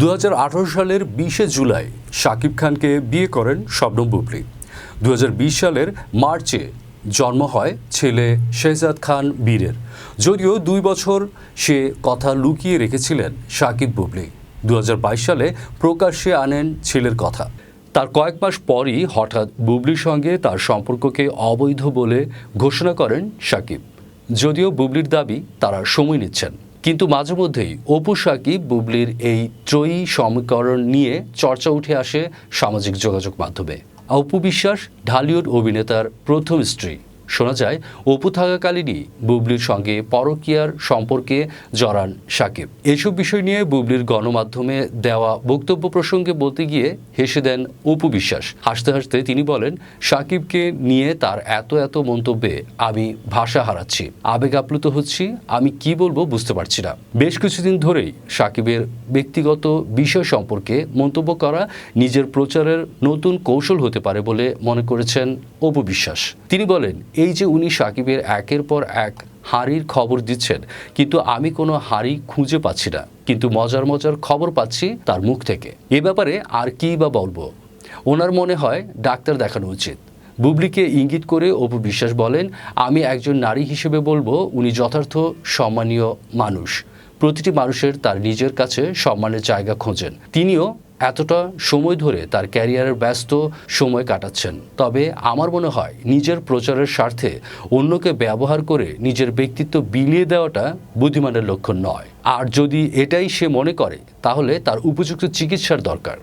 দু হাজার আঠেরো সালের বিশে জুলাই শাকিব খানকে বিয়ে করেন শবনম বুবলি। দু হাজার বিশ সালের মার্চে জন্ম হয় ছেলে শেহজাদ খান বীরের। যদিও দুই বছর সে কথা লুকিয়ে রেখেছিলেন শাকিব বুবলি। দু হাজার বাইশ সালে প্রকাশ্যে আনেন ছেলের কথা। তার কয়েক মাস পরই হঠাৎ বুবলির সঙ্গে তার সম্পর্ককে অবৈধ বলে ঘোষণা করেন শাকিব। যদিও বুবলির দাবি তারা সময় নিচ্ছেন। কিন্তু মাঝে মধ্যেই অপু সাকিব বুবলির এই ত্রয়ী সমীকরণ নিয়ে চর্চা উঠে আসে সামাজিক যোগাযোগ মাধ্যমে। অপু বিশ্বাস, ঢালিউড অভিনেতার প্রথম স্ত্রী। শোনা যায়, অপু থাকাকালীনই বুবলির সঙ্গে পরকীয়ার সম্পর্কে জড়ান সাকিব। এসব বিষয় নিয়ে বুবলির গণমাধ্যমে দেওয়া বক্তব্য প্রসঙ্গে বলতে গিয়ে হেসে দেন অপু বিশ্বাস। হাসতে হাসতে তিনি বলেন, সাকিবকে নিয়ে তার এত এত মন্তব্যে আমি ভাষা হারাচ্ছি। আবেগ আপ্লুত হচ্ছি, আমি কি বলব বুঝতে পারছি না। বেশ কিছুদিন ধরেই সাকিবের ব্যক্তিগত বিষয় সম্পর্কে মন্তব্য করা নিজের প্রচারের নতুন কৌশল হতে পারে বলে মনে করেছেন অপু বিশ্বাস। তিনি বলেন এই যে উনি সাকিবের একের পর এক হাঁড়ির খবর দিচ্ছেন, কিন্তু আমি কোনো হাঁড়ি খুঁজে পাচ্ছি না, কিন্তু মজার মজার খবর পাচ্ছি তার মুখ থেকে। এ ব্যাপারে আর কী বা বলব? ওনার মনে হয় ডাক্তার দেখানো উচিত। বুবলিকে ইঙ্গিত করে অপু বিশ্বাস বলেন, আমি একজন নারী হিসেবে বলব, উনি যথার্থ সম্মানীয় মানুষ। প্রতিটি মানুষের তার নিজের কাছে সম্মানের জায়গা খোঁজেন। তিনিও এতটা সময় ধরে তার ক্যারিয়ারের ব্যস্ত সময় কাটাচ্ছেন। তবে আমার মনে হয় নিজের প্রচারের স্বার্থে অন্যকে ব্যবহার করে নিজের ব্যক্তিত্ব বিলিয়ে দেওয়াটা বুদ্ধিমানের লক্ষণ নয়। আর যদি এটাই সে মনে করে, তাহলে তার উপযুক্ত চিকিৎসার দরকার।